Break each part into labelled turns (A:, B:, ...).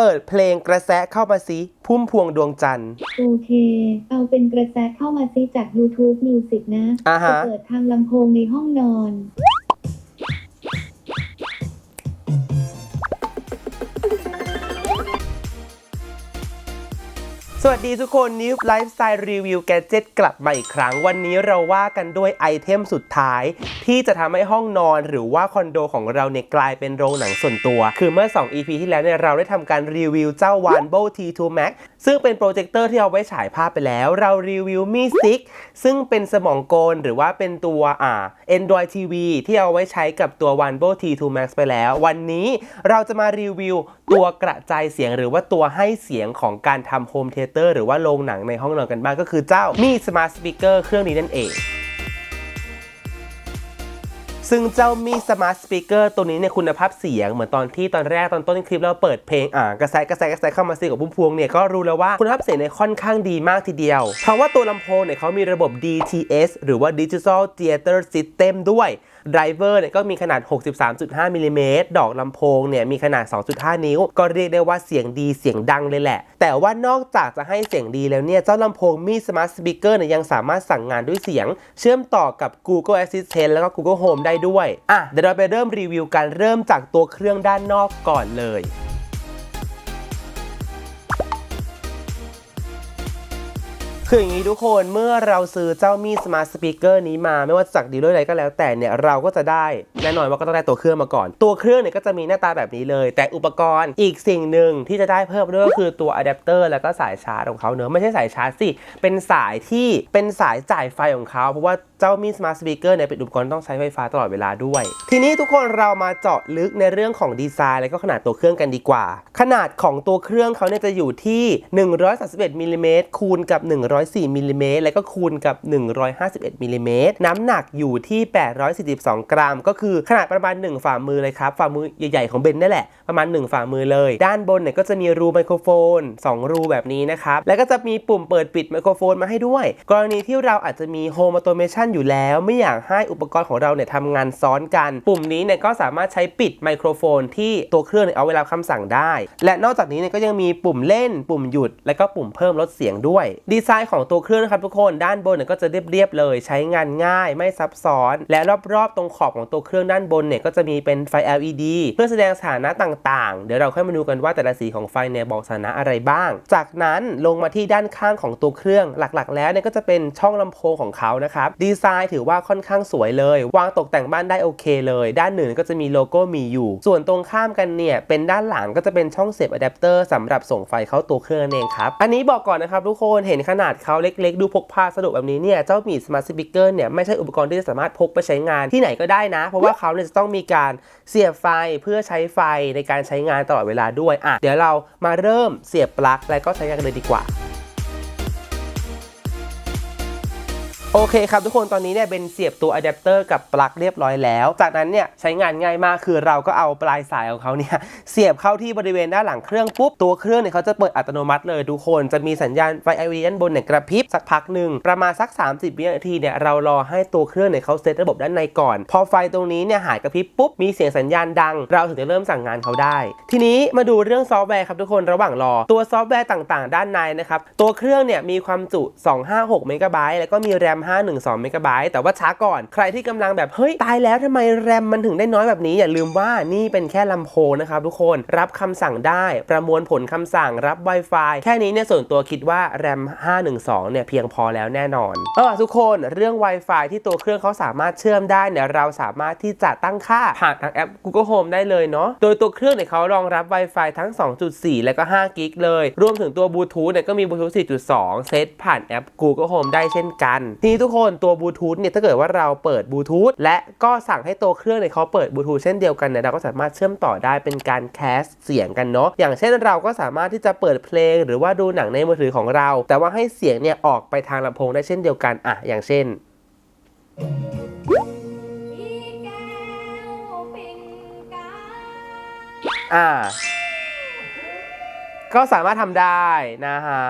A: เปิดเพลงกระแสเข้ามาสิพุ่มพวงดวงจันทร์
B: โอเค เอาเป็นกระแสเข้ามาซิจาก YouTube Music นะ
A: อ่าฮะ
B: จะเปิดทางลำโพงในห้องนอน
A: สวัสดีทุกคนนิวไลฟ์สไตล์รีวิวแกจิตกลับมาอีกครั้ง วันนี้เราว่ากันด้วยไอเทมสุดท้าย ที่จะทำให้ห้องนอนหรือว่าคอนโดของเราเนี่ยกลายเป็นโรงหนังส่วนตัว คือเมื่อ 2 EP ที่แล้วเนี่ยเราได้ทำการรีวิวเจ้า w a n b o T2 Max ซึ่งเป็นโปรเจคเตอร์ที่เอาไว้ฉายภาพไปแล้ว เรารีวิวมีสติ๊กซึ่งเป็นสมองโกลหรือว่าเป็นตัวอ่า Android TV ที่เอาไว้ใช้กับตัว w a n b o T2 Max ไปแล้ว วันนี้เราจะมารีวิวตัวกระจายเสียงหรือว่าตัวให้เสียงของการทำโฮมเทเตอร์หรือว่าโรงหนังในห้องนอนกันบ้างก็คือเจ้ามีสมาร์ทสปีกเกอร์เครื่องนี้นั่นเองซึ่งเจ้ามีสมาร์ทสปีกเกอร์ตัวนี้เนี่ยคุณภาพเสียงเหมือนตอนที่ตอนแรกตอนต้นคลิปเราเปิดเพลงอ่ากระแสกระแสกระแสเข้ามาสิกับพุ่มพวงเนี่ยก็รู้แล้วว่าคุณภาพเสียงเนี่ยค่อนข้างดีมากทีเดียว เพราะว่าตัวลำโพงเนี่ยเขามีระบบ DTS หรือว่า Digital Theater System ด้วย ไดรเวอร์เนี่ยก็มีขนาด 63.5มิลลิเมตรดอกลำโพงเนี่ยมีขนาด 2.5 นิ้ว ก็เรียกได้ว่าเสียงดีเสียงดังเลยแหละ แต่ว่านอกจากจะให้เสียงดีแล้วเนี่ยเจ้าลำโพงมีสมาร์ทสปีกเกอร์เนี่ยยังสามารถสั่งงานด้วยเสียง เชื่อมต่อกับ Google Assistant แล้วก็ Google Home ได้ด้วย อะเดี๋ยวเราไปเริ่มรีวิวกันเริ่มจากตัวเครื่องด้านนอกก่อนเลย คืออย่างนี้ทุกคนเมื่อเราซื้อเจ้ามีสมาร์ทสปีกเกอร์นี้มาไม่ว่าจากดีลเลอร์อะไรก็แล้วแต่เนี่ยเราก็จะได้แน่นอนว่าก็ต้องได้ตัวเครื่องมาก่อน ตัวเครื่องเนี่ยก็จะมีหน้าตาแบบนี้เลย แต่อุปกรณ์อีกสิ่งหนึ่งที่จะได้เพิ่มด้วยก็คือตัวอะแดปเตอร์แล้วก็สายชาร์จของเขาเนอะไม่ใช่สายชาร์จสิเป็นสายที่เป็นสายจ่ายไฟของเขาเพราะว่าเจ้ามีสมาร์ทสปีกเกอร์เนี่ยเป็นอุปกรณ์ต้องใช้ไฟฟ้าตลอดเวลาด้วย ทีนี้ทุกคนเรามาเจาะลึกในเรื่องของดีไซน์และก็ขนาดตัวเครื่องกันดีกว่า ขนาดของตัวเครื่องเขาเนี่ยจะอยู่ที่ 131มิลลิเมตรคูณกับ 104มิลลิเมตรและก็คูณกับ 151มิลลิเมตรน้ำหนักอยู่ที่ 842 กรัม ก็คือขนาดประมาณ 1 ฝ่ามือเลยครับ ฝ่ามือใหญ่ๆของเบนนี่แหละ ประมาณ 1 ฝ่ามือเลย ด้านบนเนี่ยก็จะมีรูไมโครโฟน 2 รูแบบนี้นะครับ แล้วก็จะมีปุ่มเปิดปิดไมโครโฟนมาให้ด้วย กรณีที่เราอาจจะมี Home Automation อยู่แล้ว ไม่อยากให้อุปกรณ์ของเราเนี่ยทำงานซ้อนกัน ปุ่มนี้เนี่ยก็สามารถใช้ปิดไมโครโฟน ที่ตัวเครื่องเเอาเวลาคำสั่งได้ และนอกจากนี้เนี่ยก็ยังมีปุ่มเล่น ปุ่มหยุด และก็ปุ่มเพิ่มลดเสียงด้วย ดีไซน์ของตัวเครื่องนะครับทุกคนด้านบนเนี่ยก็จะเรียบๆเลย ใช้งานง่ายไม่ซับซ้อน และรอบๆตรงขอบของตัวเครื่องด้านบนเนี่ยก็จะมีเป็นไฟ LED เพื่อแสดงสถานะต่างๆ เดี๋ยวเราค่อยมาดูกันว่าแต่ละสีของไฟเนี่ยบอกสถานะอะไรบ้าง จากนั้นลงมาที่ด้านข้างของตัวเครื่องหลักๆ แล้วเนี่ยก็จะเป็นช่องลำโพงของเขานะครับดีไซน์ถือว่าค่อนข้างสวยเลย วางตกแต่งบ้านได้โอเคเลย ด้านหนึ่งก็จะมีโลโก้มีอยู่ ส่วนตรงข้ามกันเนี่ยเป็นด้านหลังก็จะเป็นช่องเสียบอะแดปเตอร์สำหรับส่งไฟเข้าตัวเครื่องนั่นเองครับอันนี้บอกก่อนนะครับทุกคนเห็นขนาดเขาเล็กๆ ดูพกพาสะดวกแบบนี้เนี่ยเจ้ามีสมาร์ทสปีกเกอร์เนี่ยไม่ใช่อุปกรณ์ที่จะสามารถพกไปใช้งานที่ไหนก็ได้นะเพราะว่าเขาเนี่ยจะต้องมีการเสียบไฟเพื่อใช้ไฟในการใช้งานตลอดเวลาด้วยอะเดี๋ยวเรามาเริ่มเสียบปลั๊กแล้วก็ใช้งานกันเลยดีกว่า โอเคครับทุกคนตอนนี้เนี่ยเป็นเสียบตัวอะแดปเตอร์กับปลั๊กเรียบร้อยแล้ว จากนั้นเนี่ยใช้งานง่ายมากคือเราก็เอาปลายสายของเขาเนี่ยเสียบเข้าที่บริเวณด้านหลังเครื่องปุ๊บตัวเครื่องเนี่ยเขาจะเปิดอัตโนมัติเลยทุกคนจะมีสัญญาณไฟ LED ด้านบนเนี่ยกระพริบสักพักหนึ่งประมาณสัก 30วินาทีเนี่ยเรารอให้ตัวเครื่องเนี่ยเขาเซตระบบด้านในก่อน พอไฟตรงนี้เนี่ยหายกระพริบปุ๊บมีเสียงสัญญาณดัง เราถึงจะเริ่มสั่งงานเขาได้ ทีนี้มาดูเรื่องซอฟต์แวร์ครับทุกคนระหว่างรอตัวซอฟต์แวร์ต่างๆ ด้านในนะครับตัวเครื่องเนี่ยมีความจุ 256 เมกะไบต์แล้วก็มีแรม512 เมกะไบต์แต่ว่าช้าก่อน ใครที่กำลังแบบเฮ้ยตายแล้วทำไมแรมมันถึงได้น้อยแบบนี้ อย่าลืมว่านี่เป็นแค่ลำโพงนะครับทุกคนรับคำสั่งได้ประมวลผลคำสั่งรับ Wi-Fi แค่นี้เนี่ยส่วนตัวคิดว่าแรม512 เนี่ยเพียงพอแล้วแน่นอนเออทุกคนเรื่อง Wi-Fi ที่ตัวเครื่องเขาสามารถเชื่อมได้เนี่ยเราสามารถที่จะตั้งค่าผ่านทางแอป Google Home ได้เลยเนาะโดยตัวเครื่องเนี่ยเขารองรับ Wi-Fi ทั้ง 2.4 และก็5กิกเลย รวมถึงตัวบลูทูธเนี่ยก็มีบลูทูธ4.2 เซตผ่านแอป Google Home ได้เช่นกันทีนี้ทุกคนตัวบลูทูธเนี่ยถ้าเกิดว่าเราเปิดบลูทูธและก็สั่งให้ตัวเครื่องเนี่ยเขาเปิดบลูทูธเช่นเดียวกันเนี่ยเราก็สามารถเชื่อมต่อได้เป็นการแคสเสียงกันเนาะอย่างเช่นเราก็สามารถที่จะเปิดเพลง หรือว่าดูหนังในมือถือของเรา แต่ว่าให้เสียงเนี่ยออกไปทางลำโพงได้เช่นเดียวกันอะอย่างเช่นอ่า ก็สามารถทำได้นะฮะ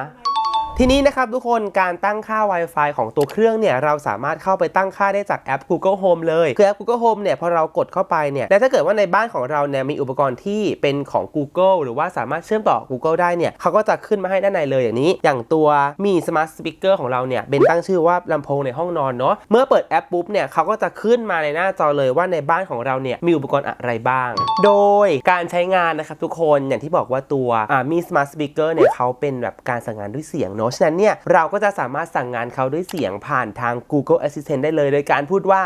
A: ทีนี้นะครับทุกคนการตั้งค่า Wi-Fi ของตัวเครื่องเนี่ยเราสามารถเข้าไปตั้งค่าได้จากแอป Google Home เลยคือแอป Google Home เนี่ยพอเรากดเข้าไปเนี่ยและถ้าเกิดว่าในบ้านของเราเนี่ยมีอุปกรณ์ที่เป็นของ Google หรือว่าสามารถเชื่อมต่อ Google ได้เนี่ยเขาก็จะขึ้นมาให้ด้านในเลยอย่างนี้ อย่างตัวมี Smart Speaker ของเราเนี่ยเป็นตั้งชื่อว่าลำโพงในห้องนอนเนาะเมื่อเปิดแอปปุ๊บเนี่ยเขาก็จะขึ้นมาในหน้าจอเลยว่าในบ้านของเราเนี่ยมีอุปกรณ์อะไรบ้าง โดยการใช้งานนะครับทุกคนอย่างที่บอกว่าตัวอ่ามี Smart Speaker เนี่ยเขาเป็นแบบการสั่งงานด้วยเสียงเนาะะฉะนั้นเนี่ยเราก็จะสามารถสั่งงานเขาด้วยเสียงผ่านทาง Google Assistant ได้เลย โดยการพูดว่า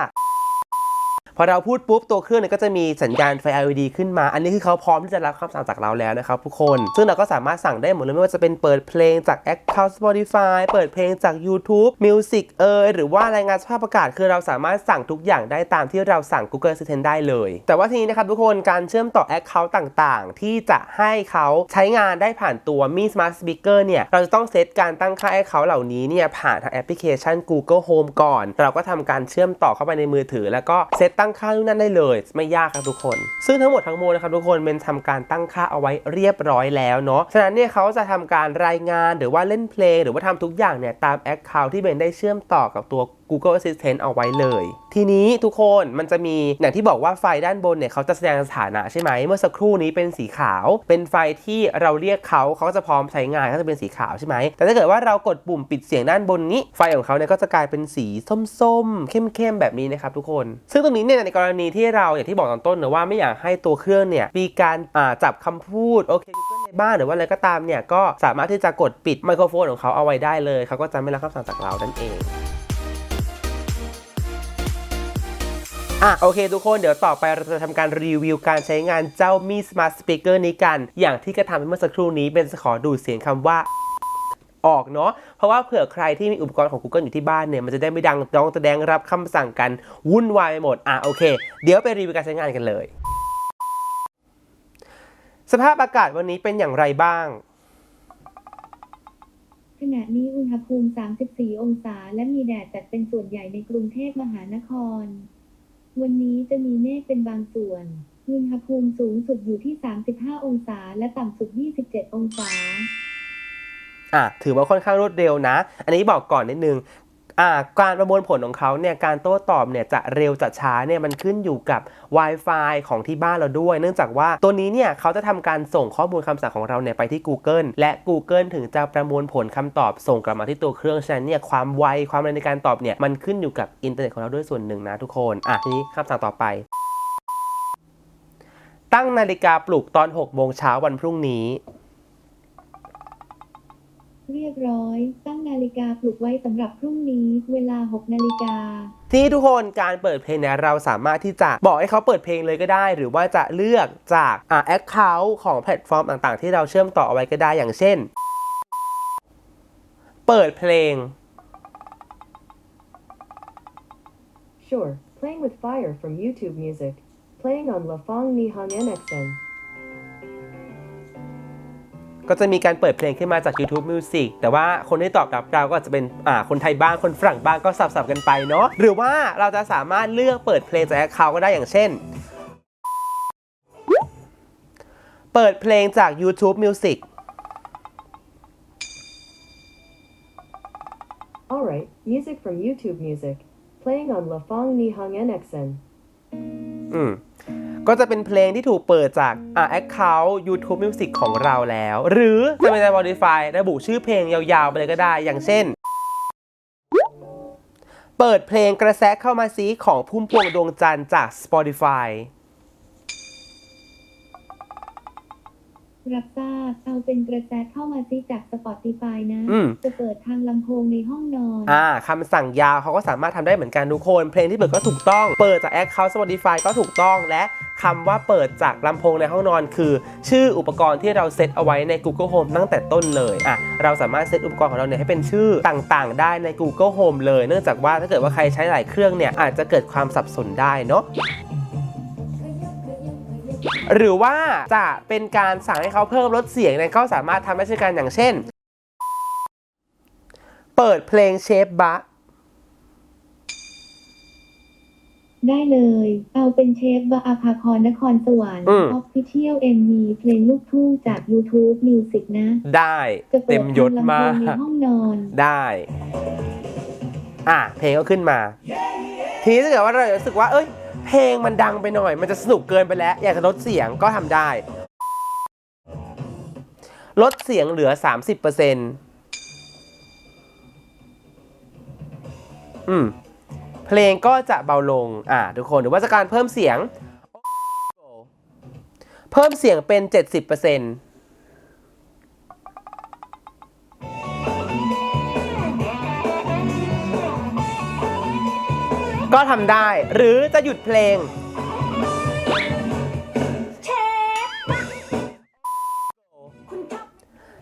A: พอเราพูดปุ๊บตัวเครื่องเนี่ยก็จะมีสัญญาณไฟ LED ขึ้นมา อันนี้คือเขาพร้อมที่จะรับคำสั่งจากเราแล้วนะครับทุกคน ซึ่งเราก็สามารถสั่งได้หมดเลยไม่ว่าจะเป็นเปิดเพลงจาก Account Spotify เปิดเพลงจาก YouTube Music เอยหรือว่ารายงานสภาพอากาศคือเราสามารถสั่งทุกอย่างได้ตามที่เราสั่ง Google Assistant ได้เลย แต่ว่าทีนี้นะครับทุกคนการเชื่อมต่อ Account ต่างๆ ที่จะให้เขาใช้งานได้ผ่านตัวมี Smart Speaker เนี่ยเราจะต้องเซตการตั้งค่า Account เหล่านี้เนี่ยผ่านทางแอปพลิเคชัน Google Home ก่อน เราก็ทำการเชื่อมต่อเข้าไปในมือถือ แล้วก็เซตตั้งค่านู่นนั่นได้เลย ไม่ยากครับทุกคน ซึ่งทั้งหมดทั้งมวลนะครับทุกคนเป็นทำการตั้งค่าเอาไว้เรียบร้อยแล้วเนาะฉะนั้นเนี่ยเขาจะทำการรายงานหรือว่าเล่นเพลง หรือว่าทำทุกอย่างเนี่ยตามแอคเคาท์ที่เบนได้เชื่อมต่อกับตัว Google Assistant เอาไว้เลย ทีนี้ทุกคนมันจะมีอย่างที่บอกว่าไฟด้านบนเนี่ยเขาจะแสดงสถานะใช่ไหม เมื่อสักครู่นี้เป็นสีขาว เป็นไฟที่เราเรียกเขาเขาก็จะพร้อมใช้งานก็จะเป็นสีขาวใช่ไหม แต่ถ้าเกิดว่าเรากดปุ่มปิดเสียงด้านบนนี้ ไฟของเขาเนี่ยก็จะกลายเป็นสีส้มๆ เข้มๆ แบบนี้นะครับทุกคน ซึ่งตรงนี้เนี่ยในกรณีที่เราอย่างที่บอกตอนต้นนะว่าไม่อยากให้ตัวเครื่องเนี่ยมีการจับคำพูดโอเค Google ในบ้านหรือว่าอะไรก็ตามเนี่ยก็สามารถที่จะกดปิดไมโครโฟนของเขาเอาไว้ได้เลยเขาก็จะไม่รับคำสั่งจากเรานั่นเอง อะโอเคทุกคนเดี๋ยวต่อไปเราจะทำการรีวิวการใช้งานเจ้ามี Smart Speaker นี้กัน อย่างที่กระทำไปเมื่อสักครู่นี้เป็นจะขอดูดเสียงคำว่าออกเนาะ เพราะว่าเผื่อใครที่มีอุปกรณ์ของ Google อยู่ที่บ้านเนี่ย มันจะได้ไม่ดังร้องแสดงรับคำสั่งกัน วุ่นวายไปหมด อะโอเค เดี๋ยวไปรีวิวการใช้งานกันเลย สภาพอากาศวันนี้เป็นอย่างไรบ้าง
B: ขณะนี้อุณหภูมิ 34 องศา และมีแดดจัดเป็นส่วนใหญ่ในกรุงเทพมหานคร วันนี้จะมีเมฆเป็นบางส่วน อุณหภูมิสูงสุดอยู่ที่ 35 องศา และต่ำสุด 27 องศา
A: อะถือว่าค่อนข้างรวดเร็วนะ อันนี้บอกก่อนนิดนึง การประมวลผลของเขาเนี่ยการโต้ตอบเนี่ยจะเร็วจะช้าเนี่ยมันขึ้นอยู่กับ Wi-Fi ของที่บ้านเราด้วย เนื่องจากว่าตัวนี้เนี่ยเขาจะทำการส่งข้อมูลคำสั่งของเราเนี่ยไปที่ Google และ Google ถึงจะประมวลผลคำตอบส่งกลับมาที่ตัวเครื่องฉะนั้นเนี่ยความไวความเร็วในการตอบเนี่ยมันขึ้นอยู่กับอินเทอร์เน็ตของเราด้วยส่วนหนึ่งนะทุกคนอะทีนี้คำสั่งต่อไปตั้งนาฬิกาปลุกตอน 6 โมงเช้าวันพรุ่งนี้
B: เรียบร้อย ตั้งนาฬิกาปลุกไว้สำหรับพรุ่งนี้ เวลา 6 นาฬิกา
A: ทีนี้ทุกคนการเปิดเพลงเนี่ยเราสามารถที่จะบอกให้เขาเปิดเพลงเลยก็ได้ หรือว่าจะเลือกจากอ่าแอคเคาท์ของแพลตฟอร์มต่างๆ ที่เราเชื่อมต่อเอาไว้ก็ได้อย่างเช่น เปิดเพลง
C: Sure, playing with fire from YouTube Music. Playing on Lafong Nihon NXN.
A: ก็จะมีการเปิดเพลงขึ้นมาจาก YouTube Music แต่ว่าคนที่ตอบรับเราก็อาจจะเป็นอ่าคนไทยบ้างคนฝรั่งบ้างก็สับๆกันไปเนาะหรือว่าเราจะสามารถเลือกเปิดเพลงจากแอคเคาท์ก็ได้อย่างเช่น เปิดเพลงจาก YouTube Music
C: Alright, music from YouTube Music. Playing on Lafong Nihon NXN.
A: อืม ก็จะเป็นเพลงที่ถูกเปิดจากอ่า Account YouTube Music ของเราแล้ว หรือจะเป็นใน Modify ระบุชื่อเพลงยาวๆไปเลยก็ได้ อย่างเช่น เปิดเพลงกระแสเข้ามาซีของพุ่มพวงดวงจันทร์จาก Spotify
B: รับทราบเอาเป็นกระแสเข้ามาซิจาก Spotify นะ
A: อืม
B: จะเปิดทางลำโพงในห้องนอน
A: อ่าคำสั่งยาวเขาก็สามารถทำได้เหมือนกันทุกคน เพลงที่เปิดก็ถูกต้อง เปิดจาก Account Spotify ก็ถูกต้อง และคำว่าเปิดจากลำโพงในห้องนอน คือ ชื่ออุปกรณ์ที่เราเซตเอาไว้ใน Google Home ตั้งแต่ต้นเลยอะเราสามารถเซตอุปกรณ์ของเราเนี่ยให้เป็นชื่อต่างๆ ได้ใน Google Home เลย เนื่องจากว่าถ้าเกิดว่าใครใช้หลายเครื่องเนี่ยอาจจะเกิดความสับสนได้เนาะ หรือว่าจะเป็นการสั่งให้เขาเพิ่มลดเสียงเนี่ยก็สามารถทำได้เช่นกันอย่างเช่น เปิดเพลงเชฟบะ
B: ได้เลย เอาเป็นเชฟบาอาภาคอนนครสวรรค์
A: อืม
B: ออฟฟิเชียลเอ็มมีเพลงลูกทุ่งจาก YouTube Music นะ
A: ได้
B: จะเปิ
A: เต็
B: ด
A: มยศ
B: ทำลำ
A: มา
B: โพ
A: ก
B: งในห้องนอน
A: ได้ อะ เพลงก็ขึ้นมา ทีนี้ถ้าเกิดว่าเรารู้สึกว่า เอ้ย เพลงมันดังไปหน่อย มันจะสนุกเกินไปแล้ว อยากจะลดเสียงก็ทำได้ ลดเสียงเหลือ 30%อืม เพลงก็จะเบาลง อ่า ทุกคน หรือว่าจะการเพิ่มเสียง เพิ่มเสียงเป็น 70% ทำได้ หรือจะหยุดเพลง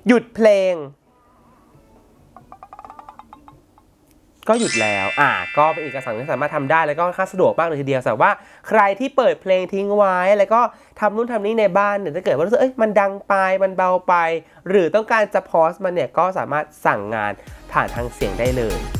A: หยุดเพลง ก็หยุดแล้ว อ่า ก็เป็นอีกสั่งที่สามารถทำได้แล้วก็ค่อนข้างสะดวกมากเลยทีเดียวแต่ว่าใครที่เปิดเพลงทิ้งไว้ แล้วก็ทำนู่นทำนี่ในบ้านเนี่ยถ้าเกิดว่ารู้สึกเอ้ยมันดังไปมันเบาไป หรือต้องการจะพอสมันเนี่ยก็สามารถสั่งงานผ่านทางเสียงได้เลย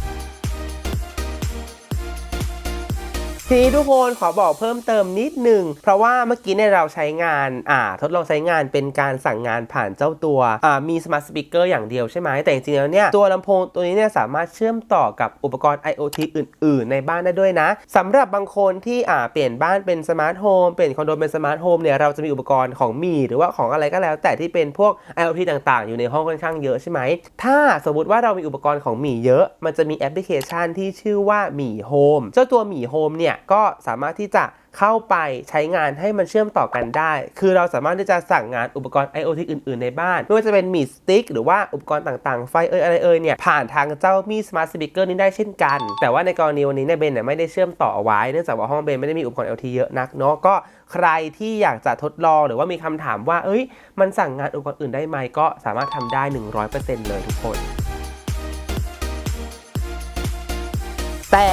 A: ทีนี้ทุกคนขอบอกเพิ่มเติมนิดหนึ่งเพราะว่าเมื่อกี้เนี่ยเราใช้งานอ่าทดลองใช้งานเป็นการสั่งงานผ่านเจ้าตัวอ่ามี Smart Speaker อย่างเดียวใช่ไหมแต่จริงๆแล้วเนี่ยตัวลำโพงตัวนี้เนี่ยสามารถเชื่อมต่อกับอุปกรณ์ IoT อื่น ๆ ในบ้านได้ด้วยนะสำหรับบางคนที่อ่าเปลี่ยนบ้านเป็นสมาร์ทโฮมเปลี่ยนคอนโดเป็นสมาร์ทโฮมเนี่ยเราจะมีอุปกรณ์ของมีหรือว่าของอะไรก็แล้ว แต่ที่เป็นพวก IoT ต่างๆ อยู่ในห้องค่อนข้างเยอะใช่ไหมถ้าสมมุติว่าเรามีอุปกรณ์ของหมีเยอะ มันจะมีแอปพลิเคชันที่ชื่อว่าหมีโฮมเจ้าตัวมีโฮมเนี่ยก็สามารถที่จะเข้าไปใช้งานให้มันเชื่อมต่อกันได้ คือเราสามารถที่จะสั่งงานอุปกรณ์ IoT อื่น ๆ ในบ้านไม่ว่าจะเป็นมีสติ๊กหรือว่าอุปกรณ์ต่างๆ ไฟเอ่ยอะไรเอ่ยเนี่ย ผ่านทางเจ้ามี Smart Speaker นี้ได้เช่นกัน แต่ว่าในกรณีวันนี้เนี่ยเบนเนี่ยไม่ได้เชื่อมต่อเอาไว้เนื่องจากว่าห้องเบนไม่ได้มีอุปกรณ์ IoT เยอะนักเนาะก็ใครที่อยากจะทดลองหรือว่ามีคำถามว่าเอ้ย มันสั่งงานอุปกรณ์อื่นได้ไหมก็สามารถทำได้ 100%เลยทุกคน แต่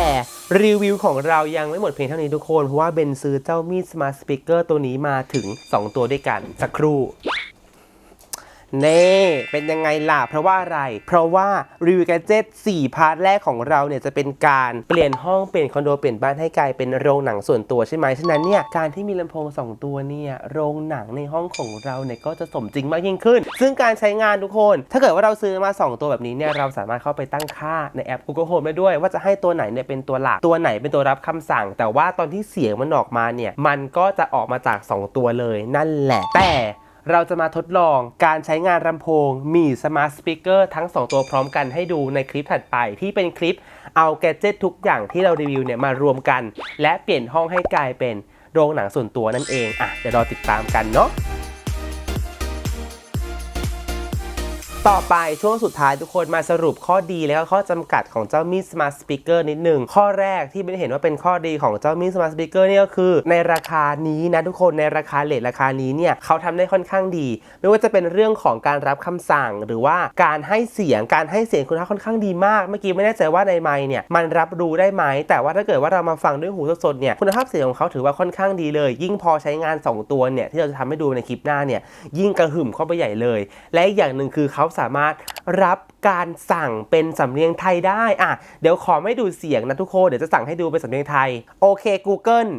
A: รีวิวของเรายังไม่หมดเพียงเท่านี้ทุกคน เพราะว่าเบนซื้อเจ้ามีดสมาร์ทสปีกเกอร์ตัวนี้มาถึง 2 ตัวด้วยกัน สักครู่ เน่เป็นยังไงล่ะ เพราะว่าอะไร เพราะว่ารีวิวแกเจ็ต4พาร์ทแรกของเราเนี่ยจะเป็นการเปลี่ยนห้องเปลี่ยนคอนโดเปลี่ยนบ้านให้กลายเป็นโรงหนังส่วนตัวใช่ไหมฉะนั้นเนี่ยการที่มีลำโพง 2 ตัวเนี่ยโรงหนังในห้องของเราเนี่ยก็จะสมจริงมากยิ่งขึ้น ซึ่งการใช้งานทุกคน ถ้าเกิดว่าเราซื้อมา 2 ตัวแบบนี้เนี่ยเราสามารถเข้าไปตั้งค่าในแอป Google Home ได้ด้วย ว่าจะให้ตัวไหนเนี่ยเป็นตัวหลักตัวไหนเป็นตัวรับคำสั่ง แต่ว่าตอนที่เสียงมันออกมาเนี่ยมันก็จะออกมาจาก 2 ตัวเลยนั่นแหละแต่ เราจะมาทดลองการใช้งานลำโพงมี Smart Speaker ทั้ง 2 ตัวพร้อมกันให้ดูในคลิปถัดไป ที่เป็นคลิปเอาแกจิตทุกอย่างที่เรารีวิวเนี่ยมารวมกัน และเปลี่ยนห้องให้กลายเป็นโรงหนังส่วนตัวนั่นเองอะเดี๋ยวรอติดตามกันเนาะ ต่อไปช่วงสุดท้ายทุกคนมาสรุปข้อดีและก็ข้อจำกัดของเจ้ามี Smart Speaker นิดหนึ่งข้อแรกที่ไม่ได้เห็นว่าเป็นข้อดีของเจ้ามี Smart Speaker เนี่ก็คือ ในราคานี้นะทุกคนในราคาเลทราคานี้เนี่ยเขาทำได้ค่อนข้างดี ไม่ว่าจะเป็นเรื่องของการรับคำสั่ง หรือว่าการให้เสียงการให้เสียงคุณภาพค่อนข้างดีมาก เมื่อกี้ไม่แน่ใจว่าในไมค์เนี่ยมันรับรู้ได้ไหมแต่ว่าถ้าเกิดว่าเรามาฟังด้วยหูสดๆเนี่ยคุณภาพเสียงของเขาถือว่าค่อนข้างดีเลย ยิ่งพอใช้งานสองตัวเนี่ยที่เราจะทำให้ดูในคลิปหน้าเนี่ยยิ่งกระหึ่มเข้าไปใหญ่เลย และอีกอย่างหนึ่งคือเขาสามารถรับการสั่งเป็นสำเนียงไทยได้อะเดี๋ยวขอไม่ดูเสียงนะทุกคนเดี๋ยวจะสั่งให้ดูเป็นสำเนียงไทย โอเค Google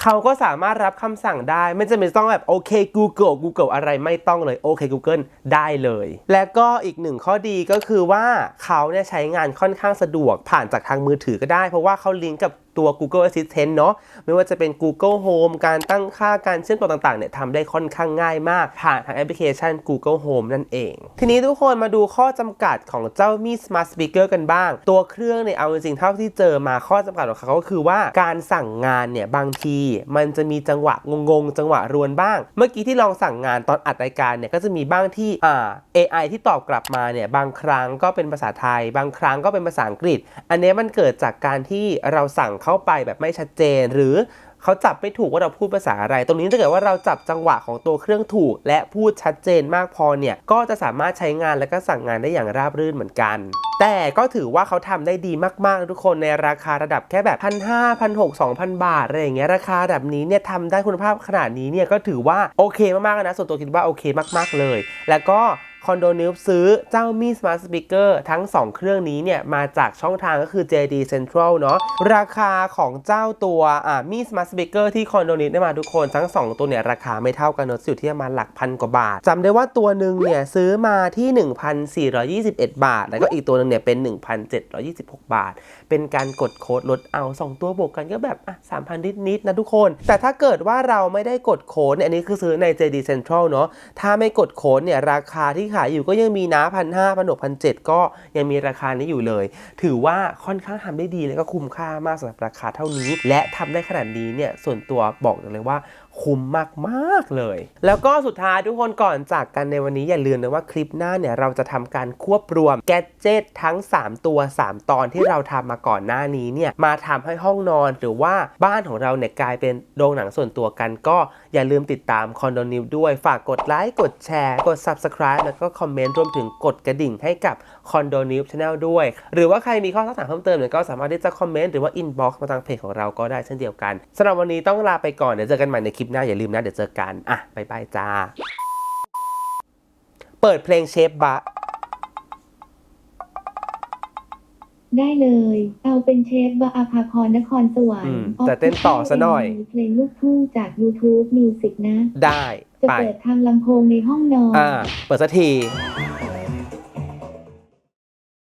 A: เขาก็สามารถรับคำสั่งได้ ไม่จำเป็นต้องแบบโอเค Google Google อะไรไม่ต้องเลยโอเค Google ได้เลย และก็อีกหนึ่งข้อดีก็คือว่าเขาเนี่ยใช้งานค่อนข้างสะดวกผ่านจากทางมือถือก็ได้ เพราะว่าเขาลิงก์กับ ตัว Google Assistant เนาะไม่ว่าจะเป็น Google Home การตั้งค่าการเชื่อมต่อต่างๆเนี่ยทำได้ค่อนข้างง่ายมาก ผ่านทางแอปพลิเคชัน Google Home นั่นเอง ทีนี้ทุกคนมาดูข้อจำกัดของเจ้ามี Smart Speaker กันบ้าง ตัวเครื่องเนี่ยเอาจริงๆเท่าที่เจอมาข้อจำกัดของเขาก็คือว่าการสั่งงานเนี่ยบางทีมันจะมีจังหวะงงๆจังหวะรวนบ้าง เมื่อกี้ที่ลองสั่งงานตอนอัดรายการเนี่ยก็จะมีบ้างที่อ่า AI ที่ตอบกลับมาเนี่ยบางครั้งก็เป็นภาษาไทย บางครั้งก็เป็นภาษาอังกฤษ อันนี้มันเกิดจากการที่เราสั่งเข้าไปแบบไม่ชัดเจน หรือเขาจับไม่ถูกว่าเราพูดภาษาอะไร ตรงนี้ถ้าเกิดว่าเราจับจังหวะของตัวเครื่องถูก และพูดชัดเจนมากพอเนี่ยก็จะสามารถใช้งานและก็สั่งงานได้อย่างราบรื่นเหมือนกันแต่ก็ถือว่าเขาทำได้ดีมากๆ ทุกคนในราคาระดับแค่แบบพันห้าพันหกสองพันบาท อะไรอย่างเงี้ยราคาแบบนี้เนี่ยทำได้คุณภาพขนาดนี้เนี่ยก็ถือว่าโอเคมากๆนะส่วนตัวคิดว่าโอเคมากๆเลย แล้วก็ คอนโดนิวซื้อเจ้ามีสมาร์ทสปีกเกอร์ทั้ง 2 เครื่องนี้เนี่ยมาจากช่องทางก็คือ JD Central เนาะราคาของเจ้าตัวอ่ามีสมาร์ทสปีกเกอร์ที่คอนโดนิวได้มาทุกคนทั้ง 2 ตัวเนี่ยราคาไม่เท่ากันเนอะอยู่ที่ประมาณหลักพันกว่าบาทจำได้ว่าตัวหนึ่งเนี่ยซื้อมาที่ 1,421 บาท แล้วก็อีกตัวหนึ่งเนี่ยเป็น 1,726 บาท เป็นการกดโค้ดลดเอา 2 ตัวบวกกันก็แบบอะ3,000นิดๆนะทุกคน แต่ถ้าเกิดว่าเราไม่ได้กดโค้ดเนี่ยอันนี้คือซื้อใน JD Central เนาะถ้าไม่กดโค้ดเนี่ยราคาที่ขายอยู่ก็ยังมีนะพันห้าพันหกพันเจ็ดก็ยังมีราคานี้อยู่เลย ถือว่าค่อนข้างทำได้ดีแล้วก็คุ้มค่ามากสำหรับราคาเท่านี้ และทำได้ขนาดนี้เนี่ยส่วนตัวบอกเลยว่า คุ้มมาก ๆ เลย แล้วก็สุดท้ายทุกคนก่อนจากกันในวันนี้อย่าลืมนะว่าคลิปหน้าเนี่ยเราจะทำการควบรวมแกดเจิตทั้ง 3 ตัว 3 ตอนที่เราทำมาก่อนหน้านี้เนี่ยมาทำให้ห้องนอนหรือว่าบ้านของเราเนี่ยกลายเป็นโรงหนังส่วนตัวกันก็ อย่าลืมติดตามคอนโดนิวด้วย ฝากกดไลค์ กดแชร์ กด Subscribe แล้วก็คอมเมนต์รวมถึงกดกระดิ่งให้กับคอนโดนิวช anel ด้วย หรือว่าใครมีข้อสักถามเพิ่มเติมเนี่ยก็สามารถที่จะคอมเมนต์หรือว่าอินบ็อกซ์มาทางเพจของเราก็ได้เช่นเดียวกันสำหรับวันนี้ต้องลาไปก่อนเดี๋ยวเจอกันใหม่ในคลิปหน้าอย่าลืมนะเดี๋ยวเจอกันอะบายบายจ้าเปิดเพลงเชฟบะ
B: ได้เลย เอาเป็นเชฟบะอาภาพรนครสวรร
A: อื
B: ค์
A: มแต่เต้นต่อซะหน่อย
B: เพลงลูกทุ่งจาก YouTube Music นะ
A: ได้
B: จะ
A: ไป
B: เปิดทางลำโพงในห้องนอน
A: อ่า เปิดสักที
B: เ